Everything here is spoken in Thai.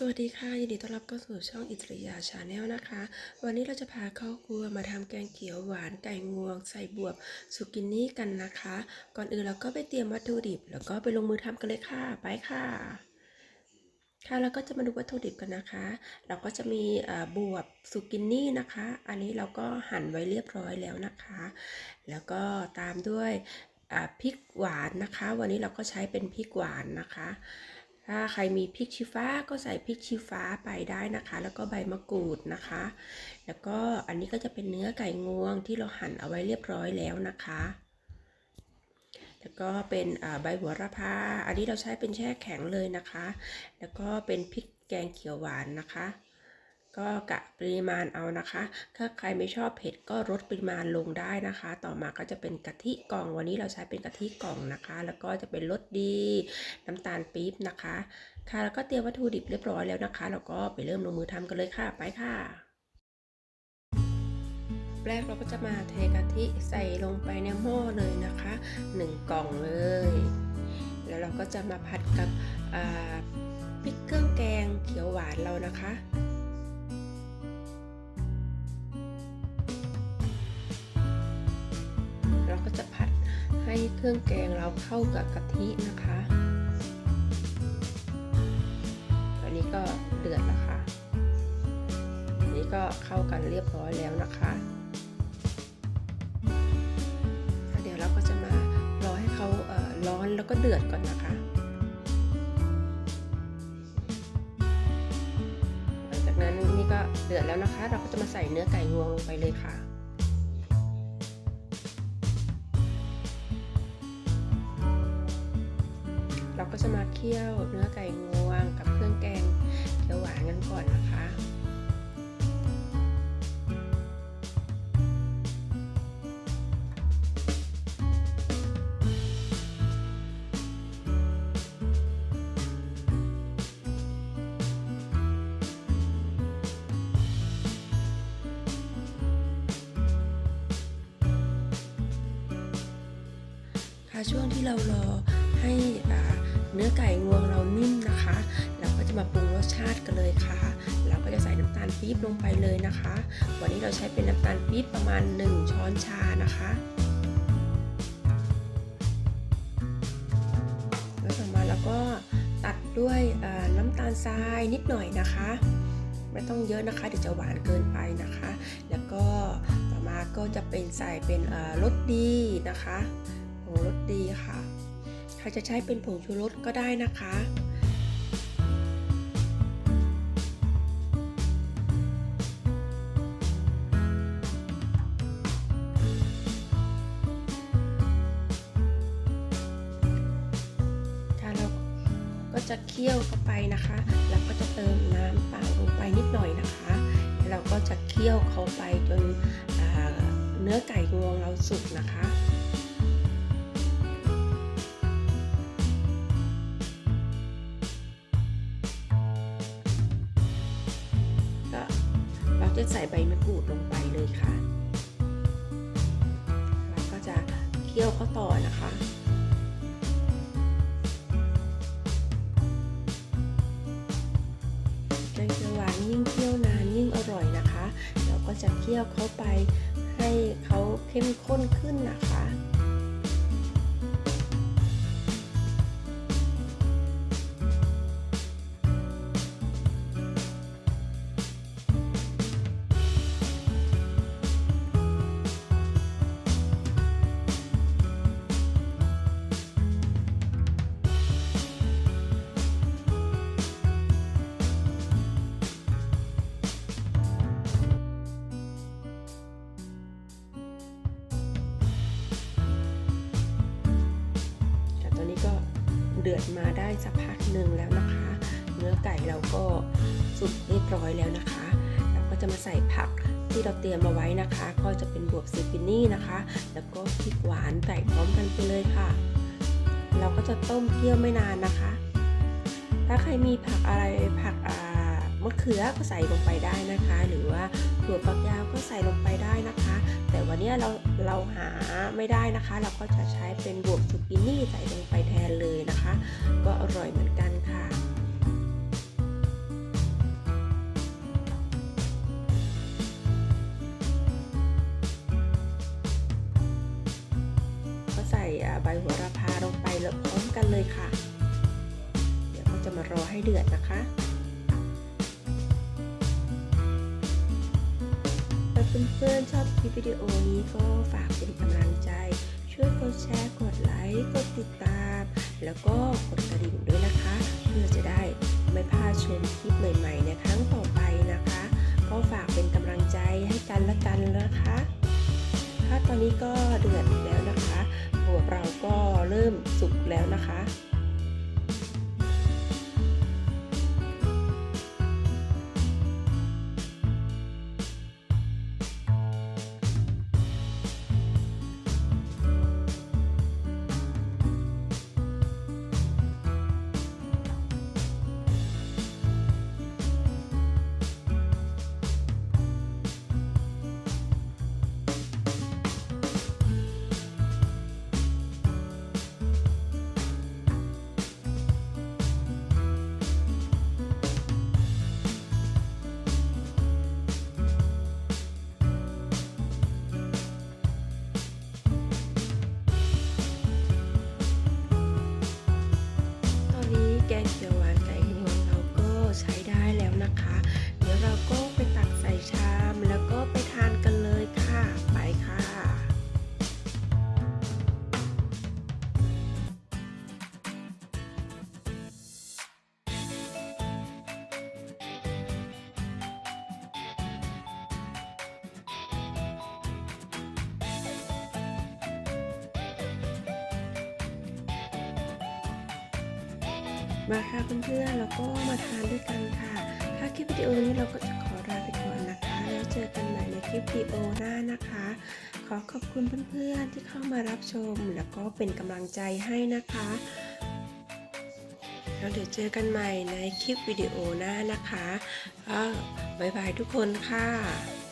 สวัสดีค่ะ ยินดีต้อนรับเข้าสู่ช่องอิตริยาชาแนลนะคะ วันนี้เราจะพาเข้าครัวมาทำแกงเขียวหวานไก่งวง ใส่บวบสุกินี่กันนะคะ ก่อนอื่นเราก็ไปเตรียมวัตถุดิบ แล้วก็ไปลงมือทำกันเลยค่ะ ไปค่ะ ค่ะแล้วก็จะมาดูวัตถุดิบกันนะคะ เราก็จะมีบวบสุกินี่นะคะ อันนี้เราก็หั่นไว้เรียบร้อยแล้วนะคะ แล้วก็ตามด้วยพริกหวานนะคะ วันนี้เราก็ใช้เป็นพริกหวานนะคะ ถ้าใครมีพริกชี้ฟ้าก็ใส่พริกชี้ฟ้าไปได้นะคะ แล้วก็ใบมะกรูดนะคะ แล้วก็อันนี้ก็จะเป็นเนื้อไก่งวงที่เราหั่นเอาไว้เรียบร้อยแล้วนะคะ แล้วก็เป็นใบหัวระพา อันนี้เราใช้เป็นแช่แข็งเลยนะคะ แล้วก็เป็นพริกแกงเขียวหวานนะคะ ก็กะปริมาณเอานะคะ ถ้าใครไม่ชอบเผ็ดก็ลดปริมาณลงได้นะคะ ต่อมาก็จะเป็นกะทิกล่องวันนี้เราใช้เป็นกะทิกล่องนะคะ แล้วก็จะเป็นรสดี น้ำตาลปี๊บนะคะ ค่ะแล้วก็เตรียมวัตถุดิบเรียบร้อยแล้วนะคะเราก็ไปเริ่มลงมือทำกันเลยค่ะไปค่ะแรกเราก็จะมาเทกะทิใส่ลงไปในหม้อเลยนะคะหนึ่งกล่องเลย แล้วเราก็จะมาผัดกับพริกเครื่องแกงเขียวหวานเรานะคะ ให้เครื่องแกงเราเข้ากับกะทินะคะ ตอนนี้ก็เดือดแล้วค่ะอันนี้ก็เข้ากันเรียบร้อยแล้วนะคะเดี๋ยวเราก็จะมารอให้เขาเร้อนแล้วก็เดือดก่อนนะคะหลังจากนั้นนี่ก็เดือดแล้วนะคะ เราก็จะมาใส่เนื้อไก่งวงลงไปเลยค่ะ ก็จะมาเคี่ยวเนื้อไก่งวงกับเครื่องแกงเขียวหวานกันก่อนนะคะค่ะช่วงที่เรารอให้อ่า เนื้อไก่งวงเรานิ่มนะคะ เราก็จะมาปรุงรสชาติกันเลยค่ะ เราก็จะใส่น้ำตาลปี๊บลงไปเลยนะคะ วันนี้เราใช้เป็นน้ำตาลปี๊บประมาณ 1 ช้อนชานะคะแล้วต่อมาเราก็ตัดด้วยน้ำตาลทรายนิดหน่อยนะคะ ไม่ต้องเยอะนะคะเดี๋ยวจะหวานเกินไปนะคะ แล้วก็ต่อมาก็จะเป็นใส่เป็นรสดีนะคะผงรสดีค่ะ รจะใช้เป็นผงชูรสก็ได้นะคะค่ะเราก็จะเคี่ยวเข้าไปนะคะ แล้วก็จะเติมน้ำเปล่าลงไปนิดหน่อยนะคะแล้วเราก็จะเคี่ยวเข้าไปจนเนื้อไก่งวงเราสุกนะคะ ใส่ใบมะกรูดลงไปเลยค่ะแล้วก็จะเคี่ยวเข้าต่อนะคะแกงเขียวหวานยิ่งเคี่ยวนานยิ่งอร่อยนะคะ เราก็จะเคี่ยวเข้าไปให้เขาเข้มข้นขึ้นนะคะ เดือดมาได้สักพักหนึ่งแล้วนะคะ เนื้อไก่เราก็สุกเรียบร้อยแล้วนะคะเราก็จะมาใส่ผักที่เราเตรียมมาไว้นะคะ ก็จะเป็นบวบซูกินี่นะคะ แล้วก็พริกหวานใส่พร้อมกันไปเลยค่ะ เราก็จะต้มเคี่ยวไม่นานนะคะ ถ้าใครมีผักอะไรผักมะเขือก็ใส่ลงไปได้นะคะ หรือว่าถั่วฝักยาวก็ใส่ลงไป นี้เราเราหาไม่ได้นะคะ เราก็จะใช้เป็นบวบสุกินี่ใส่ลงไปแทนเลยนะคะ ก็อร่อยเหมือนกันค่ะก็ใส่ใบหัวระพาลงไปพร้อมกันเลยค่ะ เดี๋ยวก็จะมารอให้เดือดนะคะ เพื่อนๆชอบคลิปวิดีโอนี้ก็ฝากเป็นกำลังใจ ช่วยกดแชร์กดไลค์กดติดตาม แล้วก็กดกระดิ่งด้วยนะคะ เพื่อจะได้ไม่พลาดชมคลิปใหม่ ๆ ในครั้งต่อไปนะคะ ก็ฝากเป็นกำลังใจให้กันและกันนะคะถ้าตอนนี้ก็เดือดแล้วนะคะบวเราก็เริ่มสุกแล้วนะคะ มาค่ะเพื่อนๆแล้วก็มาทานด้วยกันค่ะ ถ้าคลิปวิดีโอนี้เราก็จะขอลาไปก่อนนะคะ แล้วเจอกันใหม่ในคลิปวิดีโอหน้านะคะ ขอขอบคุณเพื่อนๆที่เข้ามารับชม แล้วก็เป็นกำลังใจให้นะคะแล้วเดี๋ยวเจอกันใหม่ในคลิปวิดีโอหน้านะคะ บ๊ายบายทุกคนค่ะ